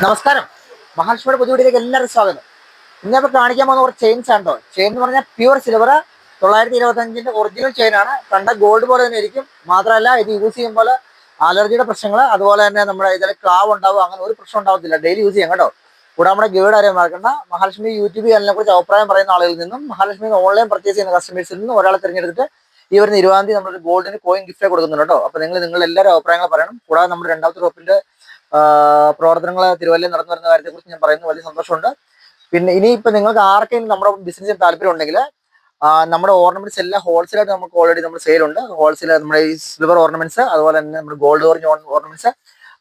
നമസ്കാരം. മഹാലക്ഷ്മിയുടെ പുതുവീടിലേക്ക് എല്ലാവരും സ്വാഗതം. ഇന്ന് ഇപ്പോൾ കാണിക്കാൻ പോകുന്ന കുറച്ച് ചെയിൻസ് ആണ് ചെയിൻ എന്ന് പറഞ്ഞാൽ പ്യുവർ സിൽവർ തൊള്ളായിരത്തി ഇരുപത്തി അഞ്ചിന്റെ ഒറിജിനൽ ചെയിൻ ആണ്. കണ്ട ഗോൾഡ് പോലെ തന്നെ ഇരിക്കും. മാത്രമല്ല ഇത് യൂസ് ചെയ്യുമ്പോൾ അലർജിയുടെ പ്രശ്നങ്ങൾ അതുപോലെ തന്നെ നമ്മുടെ ഇതിൽ ക്ലാവ് ഉണ്ടാവും. അങ്ങനെ ഒരു പ്രശ്നം ഉണ്ടാവത്തില്ല. ഡെയിലി യൂസ് ചെയ്യാം കേട്ടോ. കൂടെ നമ്മുടെ ഗൈഡ് അറിയാൻ മറക്കണ്ട. മഹാലക്ഷ്മി യൂട്യൂബ് ചാനലിനെ കുറിച്ച് അഭിപ്രായം പറയുന്ന ആളുകളിൽ നിന്നും മഹാലക്ഷ്മി ഓൺലൈൻ പർച്ചേസ് ചെയ്യുന്ന കസ്റ്റമേഴ്സിൽ നിന്നും ഒരാളെ തിരഞ്ഞെടുത്തിട്ട് ഈ വരുന്ന ഇരുപതാം തീയതി നമ്മളൊരു ഗോൾഡിന് കോയിൻ ഗിഫ്റ്റ് കൊടുക്കുന്നുണ്ട് കേട്ടോ. അപ്പോൾ നിങ്ങൾ നിങ്ങൾ എല്ലാവരും അഭിപ്രായങ്ങൾ പറയണം. കൂടാതെ നമ്മുടെ രണ്ടാമത്തെ ഗ്രൂപ്പിന്റെ പ്രവർത്തനങ്ങൾ തിരുവല്ലയിൽ നടന്നു വരുന്ന കാര്യത്തെ കുറിച്ച് ഞാൻ പറയുന്നത് വലിയ സന്തോഷമുണ്ട്. പിന്നെ ഇനി ഇപ്പൊ നിങ്ങൾക്ക് ആർക്കെങ്കിലും നമ്മുടെ ബിസിനസ്സിന് താല്പര്യം ഉണ്ടെങ്കിൽ നമ്മുടെ ഓർണമെന്റ്സ് എല്ലാം ഹോൾസെയിലായിട്ട് നമുക്ക് ഓൾറെഡി നമ്മുടെ സെയിലുണ്ട് ഹോൾസെയിൽ നമ്മുടെ ഈ സിൽവർ ഓർണമെന്റ്സ് അതുപോലെ തന്നെ നമ്മുടെ ഗോൾഡ് ഓറഞ്ച് ഓർണമെന്റ്സ്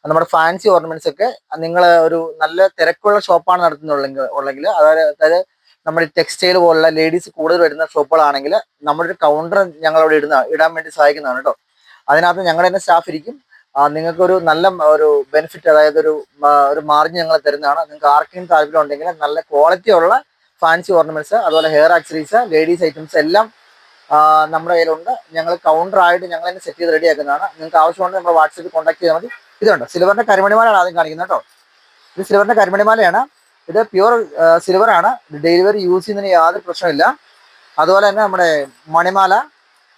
നമ്മുടെ ഫാൻസി ഓർണമെന്റ്സ് ഒക്കെ നിങ്ങൾ ഒരു നല്ല തിരക്കുള്ള ഷോപ്പാണ് നടത്തുന്നുള്ളെങ്കിൽ ഉള്ളെങ്കിൽ അതായത് അതായത് നമ്മുടെ ടെക്സ്റ്റൈൽ പോലുള്ള ലേഡീസ് കൂടുതൽ വരുന്ന ഷോപ്പുകളാണെങ്കിൽ നമ്മുടെ ഒരു കൗണ്ടർ ഞങ്ങളവിടെ ഇടുന്ന ഇടാൻ വേണ്ടി സഹായിക്കുന്നതാണ് കേട്ടോ അതിനകത്ത് ഞങ്ങളുടെ തന്നെ സ്റ്റാഫ് ഇരിക്കും. നിങ്ങൾക്കൊരു നല്ല ഒരു ബെനിഫിറ്റ് അതായത് ഒരു ഒരു മാർജിൻ ഞങ്ങൾ തരുന്നതാണ്. നിങ്ങൾക്ക് ആർക്കെങ്കിലും താല്പര്യം ഉണ്ടെങ്കിൽ നല്ല ക്വാളിറ്റി ഉള്ള ഫാൻസി ഓർണമെന്റ്സ് അതുപോലെ ഹെയർ ആക്സറീസ് ലേഡീസ് ഐറ്റംസ് എല്ലാം നമ്മുടെ കയ്യിലുണ്ട്. ഞങ്ങൾ കൗണ്ടർ ആയിട്ട് ഞങ്ങൾ തന്നെ സെറ്റ് ചെയ്ത് റെഡി ആക്കുന്നതാണ്. നിങ്ങൾക്ക് ആവശ്യമുണ്ടെങ്കിൽ നമ്മുടെ വാട്സപ്പിൽ കോൺടാക്ട് ചെയ്താൽ മതി. ഇതുണ്ട് സിൽവറിന്റെ കരിമണിമാലയാണ് ആദ്യം കാണിക്കുന്നത് കേട്ടോ. ഇത് സിൽവറിന്റെ കരിമണിമാലയാണ്. ഇത് പ്യുവർ സിൽവറാണ് ഡെലിവറി യൂസ് ചെയ്യുന്നതിന് യാതൊരു പ്രശ്നമില്ല അതുപോലെ തന്നെ നമ്മുടെ മണിമാല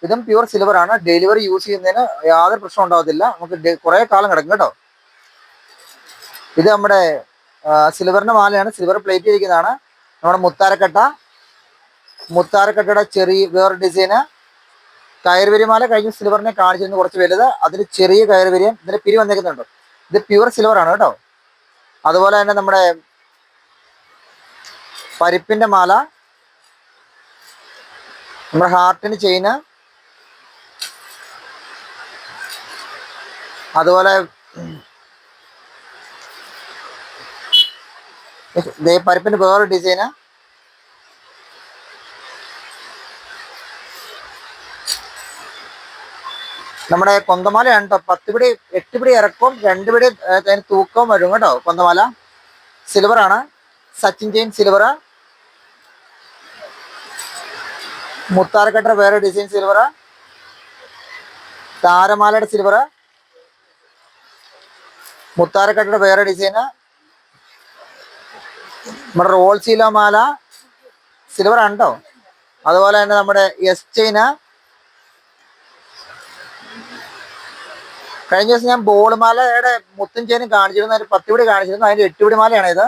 ഇതും പ്യുവർ സിൽവർ ആണ്. ഡെലിവറി യൂസ് ചെയ്യുന്നതിന് യാതൊരു പ്രശ്നം ഉണ്ടാവത്തില്ല. നമുക്ക് കുറെ കാലം കിടക്കും കേട്ടോ. ഇത് നമ്മുടെ സിൽവറിന്റെ മാലയാണ്. സിൽവർ പ്ലേറ്റ് ഇരിക്കുന്നതാണ്. നമ്മുടെ മുത്താരക്കട്ട. മുത്താരക്കട്ടയുടെ ചെറിയ വേറെ ഡിസൈന് മാല കഴിഞ്ഞ സിൽവറിനെ കാണിച്ചിരുന്നു കുറച്ച് വലുത്. അതിന് ചെറിയ കയർവരി ഇതിന്റെ പിരി വന്നേക്കുന്നുണ്ട്. ഇത് പ്യുവർ സിൽവർ ആണ് കേട്ടോ. അതുപോലെ തന്നെ നമ്മുടെ പരിപ്പിന്റെ മാല. നമ്മുടെ ഹാർട്ടിന് ചെയിന് അതുപോലെ ദേ പരിപ്പിന്റെ വേറെ ഡിസൈന് നമ്മുടെ കൊന്തമാല കേട്ടോ പത്ത് പിടി എട്ട് പിടി ഇറക്കും രണ്ട് പിടി അതിന് തൂക്കവും വരും കേട്ടോ കൊന്തമാല. ആണ്. സച്ചിൻ ചെയിൻ സിൽവർ മുത്താരക്കട്ട വേറെ ഡിസൈൻ സിൽവർ താരമാലയുടെ സിൽവർ മുത്താരക്കട്ടയുടെ വേറെ ഡിസൈന് നമ്മുടെ റോൾ സീലോ മാല സിൽവർ ഉണ്ടോ അതുപോലെ തന്നെ നമ്മുടെ എസ് ചെയിന് കഴിഞ്ഞ ദിവസം ഞാൻ ബോൾ മാലയുടെ മുത്തും ചെയിനും കാണിച്ചിരുന്നു. അതിന് പത്ത് പിടി കാണിച്ചിരുന്നു. അതിന്റെ എട്ട് പിടി മാലയാണ് ഇത്.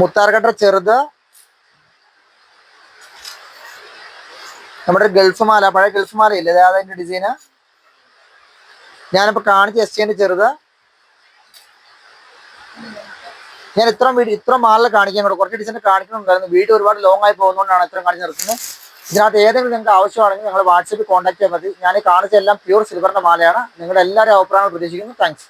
മുത്താർക്കട്ട ചെറുത്. നമ്മുടെ ഗൾഫ് മാല പഴയ ഗൾഫ് മാല ഇല്ലേ അതിന്റെ ഡിസൈന് ഞാനിപ്പോ കാണിച്ച എസ് ചെയിന്റെ ചെറുത്. ഞാൻ ഇത്ര വീഡിയോ ഇത്ര മാലിൽ കാണിക്കാൻ കൂടെ കുറച്ച് ഡിസൈൻ കാണിക്കണമെന്നുണ്ടായിരുന്നു വീഡിയോ ഒരുപാട് ലോങ് ആയി പോകുന്നതുകൊണ്ടാണ് ഇത്രയും കാണിച്ച് നിർത്തുന്നത്. ഇതിനകത്ത് ഏതെങ്കിലും നിങ്ങൾക്ക് ആവശ്യമാണെങ്കിൽ ഞങ്ങൾ വാട്സപ്പിൽ കോൺടാക്ട് ചെയ്യാൻ മതി. ഞാൻ കാണിച്ച എല്ലാം പ്യൂർ സിൽവറിന്റെ മാലയാണ്. നിങ്ങളുടെ എല്ലാവരും അഭിപ്രായങ്ങൾ പ്രതീക്ഷിക്കുന്നു. താങ്ക്സ്